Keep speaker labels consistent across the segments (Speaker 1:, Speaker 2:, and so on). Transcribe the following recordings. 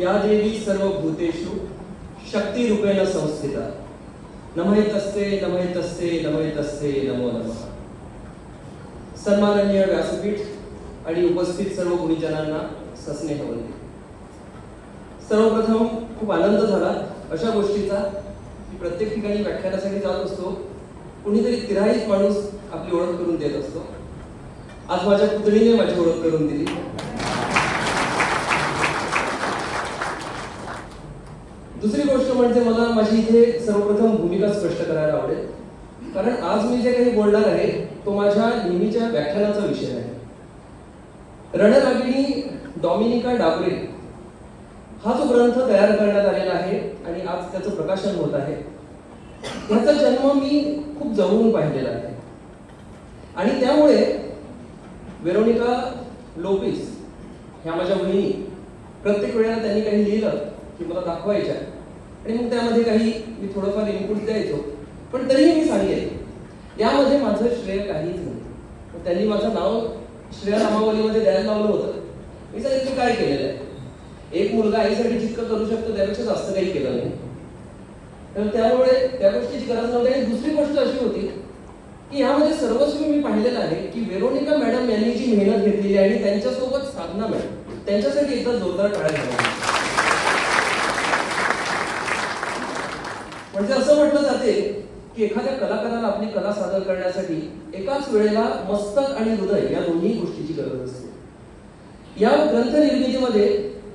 Speaker 1: या देवी सर्व भूतेषु शक्तिरूपेण संस्थिता। नमयतस्ते नमयतस्ते नमयतस्ते नमो नमः। सन्माननीय व्यासपीठ आणि उपस्थित सर्व गुणीजनांना सस्नेह वंदे सर्वप्रथम खूप आनंद झाला अशा गोष्टीचा की प्रत्येक ठिकाणी व्याख्यानासाठी जात असतो कुणीतरी तिराईत माणूस आपली ओळख करून देत असतो. आज माझ्या पुतणीने माझी ओळख करून दिली. दुसरी गोष्ट म्हणजे मला माझी इथे सर्वप्रथम भूमिका स्पष्ट करायला आवडेल. कारण आज मी जे काही बोलणार आहे तो माझ्या नेहमीच्या व्याख्यानाचा विषय आहे. रणरागिणी डॉमिनिका डाबरे हा जो ग्रंथ तयार करण्यात आलेला आहे आणि आज त्याचं प्रकाशन होत आहे ह्याचा जन्म मी खूप जवळून पाहिलेला आहे. आणि त्यामुळे वेरोनिका लोपिस ह्या माझ्या बहिणी प्रत्येक वेळेला त्यांनी काही लिहिलं की मला दाखवायच्या आणि मग त्यामध्ये काही मी थोडंफार इनपुट द्यायचो. पण तरीही मी सांगेल यामध्ये माझं श्रेय काहीच नाही. त्यांनी माझं नाव श्रेय नामावलीमध्ये द्यायला लावलं होतं. मी सांगितलं काय केलेलं आहे. एक मुलगा आईसाठी जितकं करू शकतो त्यापेक्षा जास्त काही केलं नाही. तर त्यामुळे त्या गोष्टीची गरज नव्हती. आणि दुसरी गोष्ट अशी होती की यामध्ये सर्वस्वी मी पाहिलेलं आहे की वेरोनिका मॅडम यांनी जी मेहनत घेतलेली आहे आणि त्यांच्यासोबत साधना मॅडम त्यांच्यासाठी एकदा जोरदार टाळ्या म्हणजे असं म्हटलं जाते की एखाद्या कलाकाराला आपली कला सादर करण्यासाठी एकाच वेळेला मस्तक आणि हृदय या दोन्ही गोष्टीची गरज असते. या ग्रंथ निर्मितीमध्ये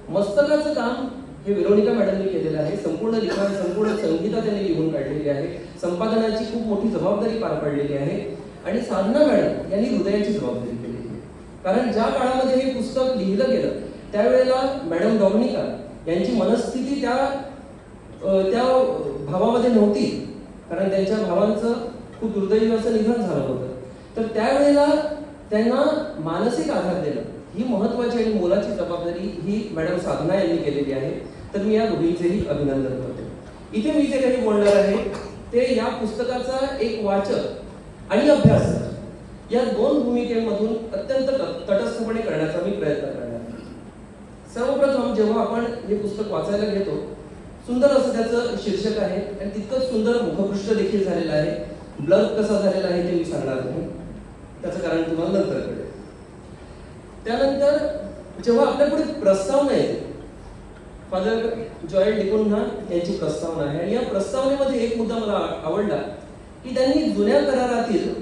Speaker 1: मस्तकाचं काम हे विरोनिका मॅडमनी केलेलं आहे. संपूर्ण लिखाण संपूर्ण संगीता त्यांनी लिहून काढलेली आहे. संपादनाची खूप मोठी जबाबदारी पार पाडलेली आहे. आणि साधना मॅडम यांनी हृदयाची जबाबदारी केलेली आहे. कारण ज्या काळामध्ये हे पुस्तक लिहिलं गेलं त्यावेळेला मॅडम डॉमिनिका यांची मनस्थिती त्या त्या भावामध्ये नव्हती. कारण त्यांच्या भावांचं खूप दुर्दैवी असं निधन झालं होतं. तर त्यावेळेला त्यांना मानसिक आधार देणं ही महत्वाची आणि मोलाची जबाबदारी ही मॅडम साधना यांनी केलेली आहे. तर मी या दोघींचेही अभिनंदन करतो. इथे मी जे काही बोलणार आहे ते या पुस्तकाचा एक वाचक आणि अभ्यासक या दोन भूमिकेमधून अत्यंत तटस्थपणे करण्याचा मी प्रयत्न करणार सर्वप्रथम जेव्हा आपण हे पुस्तक वाचायला घेतो सुंदर असं त्याचं शीर्षक आहे. आणि तितकंच सुंदर मुखपृष्ठ देखील झालेलं आहे. ब्लग कसा झालेला आहे ते मी सांगणार नाही. त्याचं कारण तुम्हाला नंतर कळेल. त्यानंतर जेव्हा आपल्या पुढे प्रस्तावना येते फादर जॉयल डिकोन्हा यांची प्रस्तावना आहे. आणि या प्रस्तावनेमध्ये एक मुद्दा मला आवडला की त्यांनी जुन्या करारातील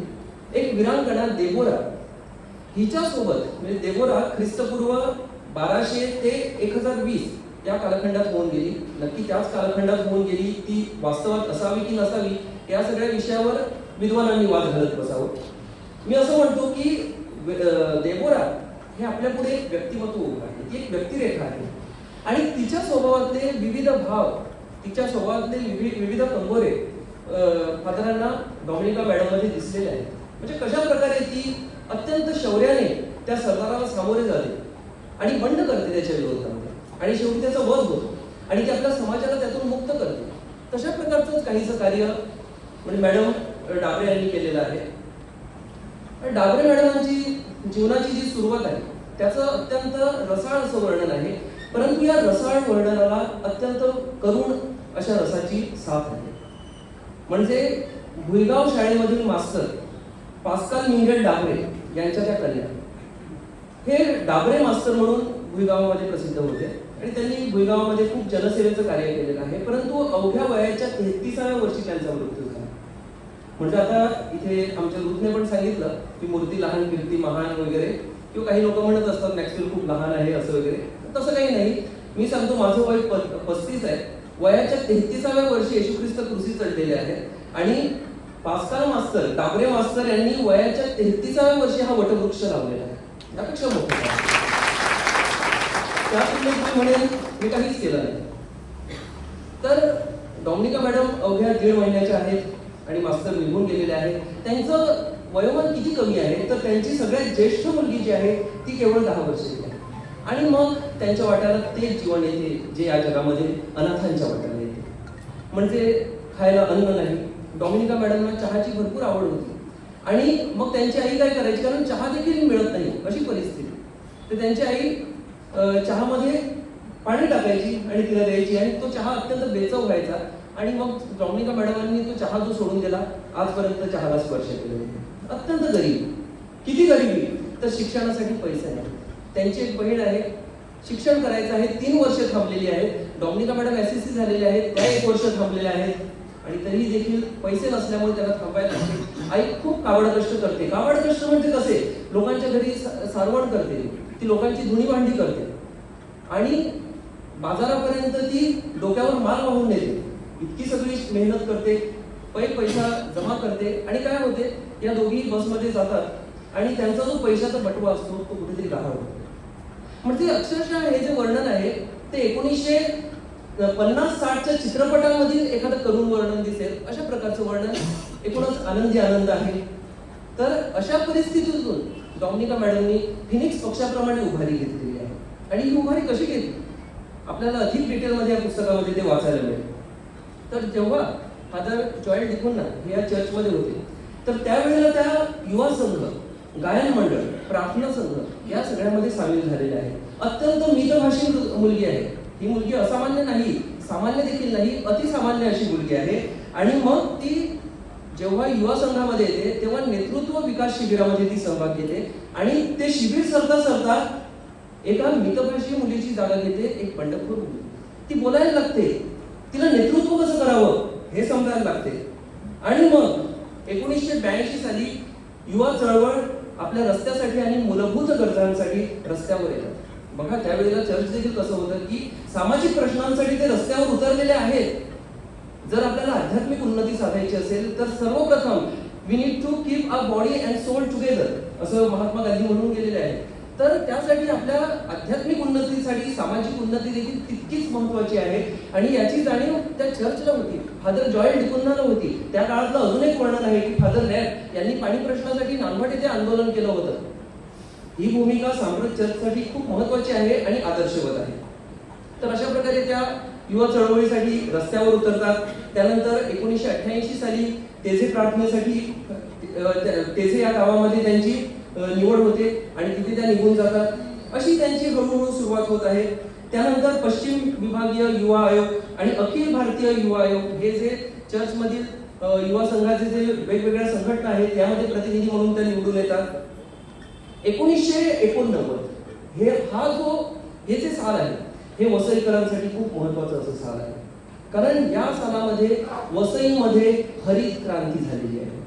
Speaker 1: एक विरांगणा देबोरा हिच्यासोबत म्हणजे देबोरा ख्रिस्तपूर्व बाराशे ते एक हजार वीस त्या कालखंडात होऊन गेली. नक्की त्याच कालखंडात होऊन गेली ती वास्तवात असावी की नसावी या सगळ्या विषयावर विद्वानांनी वाद घालत बसावं. मी असं म्हणतो की देबोरा हे आपल्या पुढे एक व्यक्तिमत्व उभं आहे ती एक व्यक्तिरेखा आहे. आणि तिच्या स्वभावातले विविध भाव तिच्या स्वभावातले विविध विविध फादरांना डॉमिनिका मॅडममध्ये दिसलेले आहेत. म्हणजे कशा प्रकारे ती अत्यंत शौर्याने त्या सरदाराला सामोरे जाते आणि बंड करते त्याच्या विरोधात. आणि शेवटी त्याचा वध होतो. आणि ते आपल्या समाजाला त्यातून मुक्त करते. तशा प्रकारचंच काहीचं कार्य म्हणजे मॅडम डाबरे यांनी केलेलं आहे. डाबरे मॅडमांची जीवनाची जी सुरुवात आहे त्याचं अत्यंत रसाळ असं वर्णन आहे. परंतु या रसाळ वर्णनाला अत्यंत करुण अशा रसाची साथ आहे. म्हणजे भुईगाव शाळेमधील मास्तर पास्काल मिंगेल डाबरे यांच्या त्या कन्या. हे डाबरे मास्तर म्हणून भुईगावामध्ये प्रसिद्ध होते. आणि त्यांनी भुईगावामध्ये खूप जनसेवेचं कार्य केलेलं आहे. परंतु अवघ्या वयाच्या तेहतीसाव्या वर्षी त्यांचा मृत्यू झाला. म्हणजे आता इथे आमच्या रूथने पण सांगितलं की मूर्ती लहान कीर्ती महान वगैरे. किंवा काही लोक म्हणत असतात मॅक्सवेल खूप लहान आहे असं वगैरे. तसं काही नाही. मी सांगतो माझं वय पस्तीस आहे. वयाच्या तेहतीसाव्या वर्षी येशू ख्रिस्त कृषी चढलेले आहेत. आणि पास्काल मास्तर डाबरे मास्तर यांनी वयाच्या तेहतीसाव्या वर्षी हा वटवृक्ष लावलेला आहे. त्यापेक्षा मोठा त्यामुळे त्या तुलनेत मी मी काहीच केलं नाही तर डॉमिनिका मॅडम अवघ्या दीड महिन्याच्या आहेत आणि मास्तर निघून गेलेले आहेत. त्यांचं वयोमान किती कमी आहे? तर त्यांची सगळ्यात ज्येष्ठ मुलगी जी आहे ती केवळ दहा वर्षाची आहे. आणि मग त्यांच्या वाट्याला ते जीवन येते जे या जगामध्ये अनाथांच्या वाट्याला येते. म्हणजे खायला अन्न नाही. डॉमिनिका मॅडमना चहाची भरपूर आवड होती. आणि मग त्यांची आई काय करायची? कारण चहा देखील मिळत नाही अशी परिस्थिती. तर त्यांची आई चहामध्ये पाणी टाकायची आणि तिला द्यायची आणि तो चहा अत्यंत बेचव व्हायचा. आणि मग डॉमिनिका मॅडमांनी तो चहा जो सोडून दिला आजपर्यंत चहाला स्पर्श केला अत्यंत गरीब. किती गरीबी तर शिक्षणासाठी पैसे नाही. त्यांची एक बहीण आहे. शिक्षण करायचं आहे तीन वर्ष थांबलेली आहेत. Dominica madam S S C झालेले आहेत त्या एक वर्ष थांबलेल्या आहेत. आणि तरीही देखील पैसे नसल्यामुळे त्यांना थांबायला आई खूप कावड कष्ट करते. कावड कष्ट म्हणजे कसे? लोकांच्या घरी सारवण करते. ती लोकांची धुणी भांडी करते. आणि बाजारापर्यंत ती डोक्यावर माल वाहून नेते. इतकी सगळी मेहनत करते पै पैसा जमा करते. आणि काय होते या दोघी बसमध्ये जातात आणि त्यांचा जो पैशाचा बटवा असतो तो कुठेतरी गहाळ होतो. म्हणजे अक्षरशः हे जे वर्णन आहे ते एकोणीसशे पन्नास साठच्या चित्रपटांमधील एखादं करून वर्णन दिसेल. अशा प्रकारचं वर्णन एकूणच आनंदी आनंद आहे. तर अशा परिस्थितीतून डॉमिनिका मॅडमनी फिनिक्स पक्षाप्रमाणे उभारी घेतलेली आहे. आणि ही उभारी कशी घेतली आपल्याला अधिक डिटेलमध्ये या पुस्तकामध्ये ते वाचायला मिळेल. तर जेव्हा फादर जॉयल डिकुन्ना हे या चर्चमध्ये होते तर त्यावेळेला त्या युवा संघ गायन मंडळ प्रार्थना संघ या सगळ्यामध्ये सामील झालेले आहे अत्यंत मितभाषी मुलगी आहे. ही मुलगी असामान्य नाही सामान्य देखील नाही अतिसामान्य अशी मुलगी आहे. आणि मग ती जेव्हा युवा संघामध्ये येते तेव्हा नेतृत्व विकास शिबिरामध्ये ती सहभाग घेते आणि ते शिबिर सरता सरता एका मितभाषी मुलीची जागा घेते एक पंढरपूर मुली. ती बोलायला लागते. तिला नेतृत्व कसं करावं हे समजायला लागते. आणि मग एकोणीसशे ब्याऐंशी साली युवा चळवळ आपल्या रस्त्यासाठी आणि मूलभूत गरजांसाठी रस्त्यावर येतात. बघा त्यावेळेला चर्च देखील कसं होतं की सामाजिक प्रश्नांसाठी ते रस्त्यावर उतरलेले आहेत. जर आपल्याला आध्यात्मिक उन्नती साधायची असेल तर सर्वप्रथम we need to keep a body and soul together असं महात्मा गांधी म्हणून गेलेले आहे. तर त्यासाठी आपल्या आध्यात्मिक उन्नतीसाठी सामाजिक उन्नती देखील तितकीच महत्वाची आहे. आणि याची जाणीव त्या चर्चला होती. फादर जॉयल डिकुन्नाला होती. त्या काळातलं अजून एक वर्णन आहे की फादर लॅब यांनी पाणी प्रश्नासाठी नानवट येथे आंदोलन केलं होतं. ही भूमिका सांप्रत चर्चसाठी खूप महत्वाची आहे आणि आदर्शवत आहे. तर अशा प्रकारे त्या युवा चळवळीसाठी रस्त्यावर उतरतात. त्यानंतर एकोणीसशे अठ्ठ्याऐंशी साली तेझे प्रार्थनेसाठी तेझे या गावामध्ये त्यांची निवड होते आणि तिथे त्या निघून जातात. अशी त्यांची हळूहळू सुरुवात होत आहे. त्यानंतर पश्चिम विभागीय युवा आयोग आणि अखिल भारतीय युवा आयोग हे जे चर्चमधील युवा संघाचे जे वेगवेगळ्या संघटना आहेत त्यामध्ये प्रतिनिधी म्हणून त्या निवडून येतात. एकोणीसशे एकोणनव्वद हे हा जो हे जे साल आहे हे वसईकरांसाठी खूप महत्वाचं असं साल आहे. कारण या सालामध्ये वसईमध्ये हरित क्रांती झालेली आहे.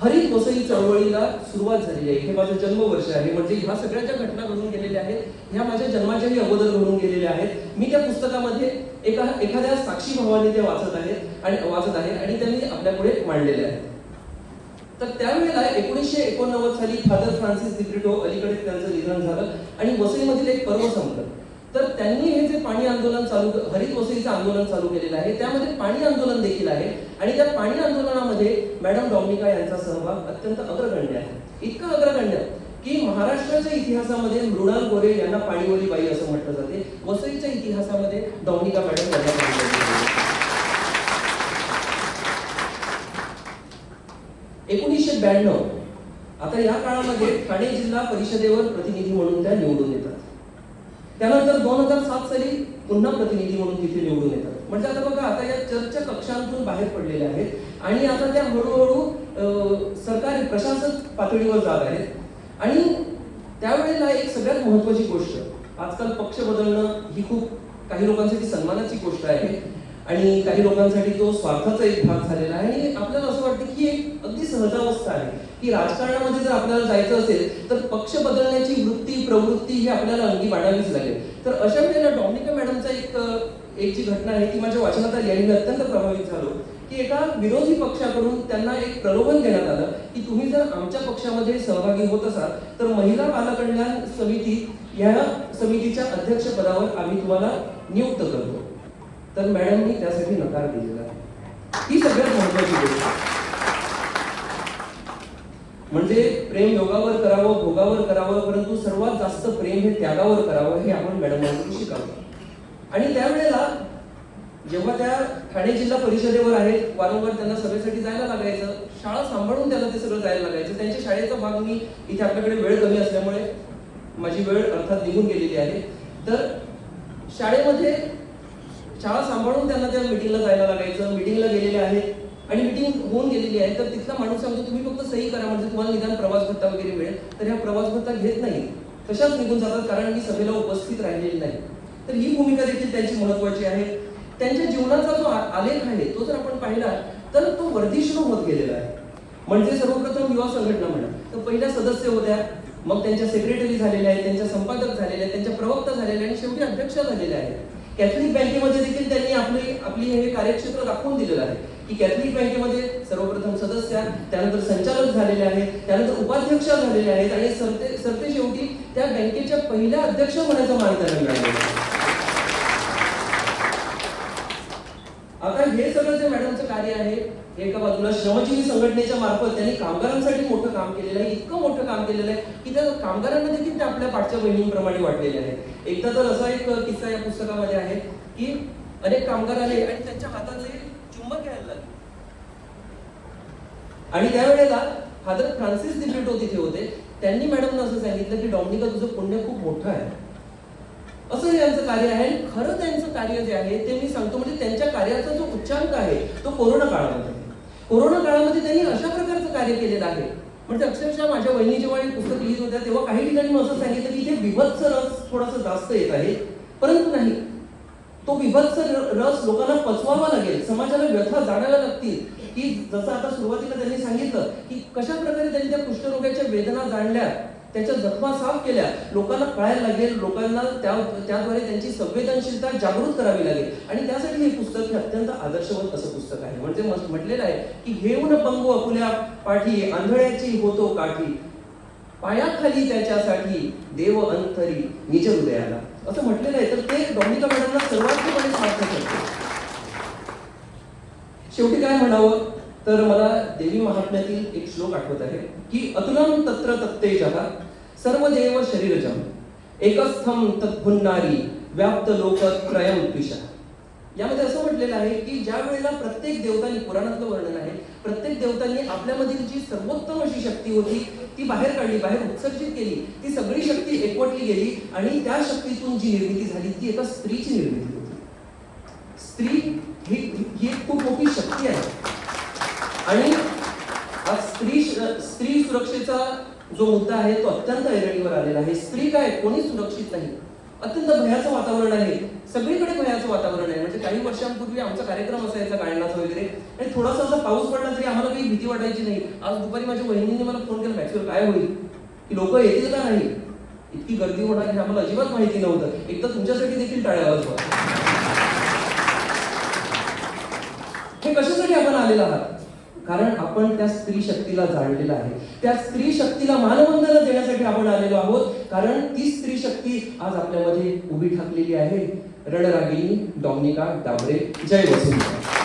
Speaker 1: हरित वसई चळवळीला सुरुवात झालेली आहे. हे माझं जन्मवर्ष आहे. म्हणजे ह्या सगळ्या ज्या घटना घडून गेलेल्या आहेत. ह्या माझ्या जन्माच्याही अगोदर घडून गेलेल्या आहेत. मी त्या पुस्तकामध्ये एका एखाद्या साक्षी भावाने ते वाचत आहेत आणि वाचत आहे आणि त्यांनी आपल्या पुढे मांडलेले आहेत. तर त्यावेळेला एकोणीसशे एकोणनव्वद साली फादर फ्रान्सिस दिब्रिटो अलीकडे त्यांचं निधन झालं आणि वसईमधील एक पर्व संपलं. तर त्यांनी हे जे पाणी आंदोलन चालू हरित वसईचं आंदोलन चालू केलेलं आहे त्यामध्ये पाणी आंदोलन देखील आहे. आणि त्या पाणी आंदोलनामध्ये मॅडम डॉमिनिका यांचा सहभाग अत्यंत अग्रगण्य आहे. इतकं अग्रगण्य की महाराष्ट्राच्या इतिहासामध्ये मृणाल गोरे यांना पाणीवली बाई असं म्हटलं जाते. वसईच्या इतिहासामध्ये डॉमिनिका मॅडम यांना एकोणीसशे ब्याण्णव. आता या काळामध्ये ठाणे जिल्हा परिषदेवर प्रतिनिधी म्हणून त्या निवडून येतात. त्यानंतर दोन हजार सात साली पुन्हा प्रतिनिधी म्हणून तिथे निवडून येतात. म्हणजे आता बघा आता या चर्च कक्षांतून बाहेर पडलेल्या आहेत आणि आता त्या हळूहळू अं, सरकारी प्रशासक पातळीवर जात आहेत. आणि त्यावेळेला एक सगळ्यात महत्वाची गोष्ट आजकाल पक्ष बदलणं ही खूप काही लोकांसाठी सन्मानाची गोष्ट आहे. आणि काही लोकांसाठी तो स्वार्थाचा एक भाग झालेला आहे. आणि आपल्याला असं वाटतं की एक अगदी सहजावस्था आहे. की राजकारणामध्ये जर आपल्याला जायचं असेल तर पक्ष बदलण्याची वृत्ती प्रवृत्ती ही आपल्याला अंगी वाढावीच लागेल. तर अशा वेळेला डॉमिनिका मॅडमचा एक एक जी घटना आहे ती माझ्या वाचनात आली आणि मी अत्यंत प्रभावित झालो. की एका विरोधी पक्षाकडून त्यांना एक प्रलोभन देण्यात आलं की तुम्ही जर आमच्या पक्षामध्ये सहभागी होत असाल तर महिला बालकल्याण समिती या समितीच्या अध्यक्षपदावर आम्ही तुम्हाला नियुक्त करतो. तर मॅडमनी त्यासाठी नकार दिलेला आहे. ही सगळ्यात महत्वाची गोष्ट म्हणजे प्रेम योगावर करावं भोगावर करावं परंतु सर्वात जास्त प्रेम हे त्यागावर करावं हे आपण मॅडमांकडून शिकावं. आणि त्यावेळेला जेव्हा त्या ठाणे जिल्हा परिषदेवर आहेत वारंवार त्यांना सभेसाठी जायला लागायचं शाळा सांभाळून त्यांना ते सगळं जायला लागायचं. त्यांच्या शाळेचा भाग मी इथे आपल्याकडे वेळ कमी असल्यामुळे माझी वेळ अर्थात निघून गेलेली आहे. तर शाळेमध्ये शाळा सांभाळून त्यांना त्या मिटिंगला जायला लागायचं. मिटिंगला गेलेले आहेत. आणि मिटिंग होऊन गेलेली आहे. तर तिथला माणूस सांगतो तुम्ही फक्त सही करा. म्हणजे तुम्हाला निदान प्रवास भत्ता वगैरे मिळेल. तर ह्या प्रवास भत्ता घेत नाही. तशाच निघून जातात कारण मी सभेला उपस्थित राहिलेली नाही. तर ही भूमिका देखील त्यांची महत्वाची आहे. त्यांच्या जीवनाचा जो आलेख आहे तो जर आपण पाहिला तर तो वर्धिष्णू होत गेलेला आहे. म्हणजे सर्वप्रथम युवा संघटना म्हणा. तर पहिल्या सदस्य होत्या. मग त्यांच्या सेक्रेटरी झालेल्या आहेत त्यांच्या संपादक झालेल्या आहेत त्यांच्या प्रवक्ता झालेल्या आणि शेवटी अध्यक्ष झालेल्या आहेत. कॅथलिक बँकेमध्ये देखील त्यांनी आपली आपली हे कार्यक्षेत्र दाखवून दिलेलं आहे. की कॅथलिक बँकेमध्ये सर्वप्रथम सदस्य त्यानंतर संचालक झालेले आहेत त्यानंतर उपाध्यक्ष झालेले आहेत. आणि सरते सरते शेवटी त्या बँकेच्या पहिल्या अध्यक्ष होण्याचा मान त्यांना मिळालेला आहे आता हे सगळं जे मॅडमचं कार्य आहे एका बाजूला श्रमजीवी संघटनेच्या मार्फत त्यांनी कामगारांसाठी मोठं काम केलेलं आहे इतकं मोठं काम केलेलं आहे की त्या कामगारांना देखील ते आपल्या पाठच्या बहिणींप्रमाणे वाटलेले आहेत एकदा तर असा एक किस्सा या पुस्तकामध्ये आहे की अनेक कामगार आले आणि त्यांच्या हाताचे चुंबक घ्यायला लागले. आणि त्यावेळेला फादर फ्रान्सिस दिब्रिटो तिथे होते. त्यांनी मॅडमना असं सांगितलं की डॉमिनिका तुझं पुण्य खूप मोठं आहे. असं हे यांचं कार्य आहे. आणि खरं त्यांचं कार्य जे आहे ते मी सांगतो म्हणजे त्यांच्या कार्याचा जो उच्चांक आहे तो कोरोना काळामध्ये. कोरोना काळामध्ये त्यांनी अशा प्रकारचं कार्य केलेलं आहे. म्हणजे अक्षरशः माझ्या वहिनी जेव्हा हे पुस्तक लिहित होत्या तेव्हा काही ठिकाणी मी असं सांगितलं की इथे विभत्स रस थोडासा जास्त येत आहे. परंतु नाही. तो विभत्स रस लोकांना पचवावा लागेल समाजाला व्यथा जाणायला लागतील. की जसं आता सुरुवातीला त्यांनी सांगितलं की कशा प्रकारे त्यांनी त्या कुष्ठरोगाच्या वेदना जाणल्या त्याच्या जखमा साफ केल्या लोकांना कळायला लागेल लोकांना त्या त्याद्वारे त्यांची संवेदनशीलता जागृत करावी लागेल. आणि त्यासाठी हे पुस्तक हे अत्यंत आदर्शवत असं पुस्तक आहे. म्हणजे म्हटलेलं आहे की घेऊन पंगू अपुल्या पाठी आंधळ्याची होतो काठी. पायाखाली त्याच्यासाठी देव अंतरी निज हृदयाला. असं म्हटलेलं आहे. तर ते डॉमिका मॅडमला सर्वात्मपणे सार्थ करते. शेवटी काय म्हणावं? तर मला देवी महात्म्यातील एक श्लोक आठवत आहे की अतुलम तत्र तत्ते तत्तेजः सर्व देव शरीरजम एकस्थम तत्पुन्नारी व्याप्त लोक त्रयम पिशा. यामध्ये असं म्हटलेलं आहे की ज्या वेळेला प्रत्येक देवतांनी पुराणातलं वर्णन आहे प्रत्येक देवतांनी आपल्यामधील जी सर्वोत्तम अशी शक्ती होती ती बाहेर काढली बाहेर उत्सर्जित केली ती सगळी शक्ती एकवटली गेली आणि त्या शक्तीतून जी निर्मिती झाली ती एका स्त्रीची निर्मिती होती. स्त्री ही ही खूप मोठी शक्ती आहे. आणि स्त्री स्त्री सुरक्षेचा जो मुद्दा आहे तो अत्यंत ऐरणीवर आलेला आहे. स्त्री काय? कोणी सुरक्षित नाही. अत्यंत भयाचं वातावरण आहे. सगळीकडे भयाचं वातावरण आहे. म्हणजे काही वर्षांपूर्वी आमचा कार्यक्रम असायचा गायनाचा वगैरे. आणि थोडासा असा पाऊस पडला तरी आम्हाला काही भीती वाटायची नाही. आज दुपारी माझ्या वहिनीने मला फोन केला मॅक्सिमम काय होईल? की लोक येतील का नाही? इतकी गर्दी होणार हे आम्हाला अजिबात माहिती नव्हतं. एकदा तुमच्यासाठी देखील टाळ्या वाजवा. हे कशासाठी आपण आलेला आहात? कारण आपण त्या स्त्री शक्तीला जाणलेलं आहे. त्या स्त्री शक्तीला मानवंदना देण्यासाठी आपण आलेलो आहोत. कारण ती स्त्री शक्ती आज आपल्यामध्ये उभी ठाकलेली आहे. रणरागिणी डॉमिनिका डाबरे जय वसुंधरा.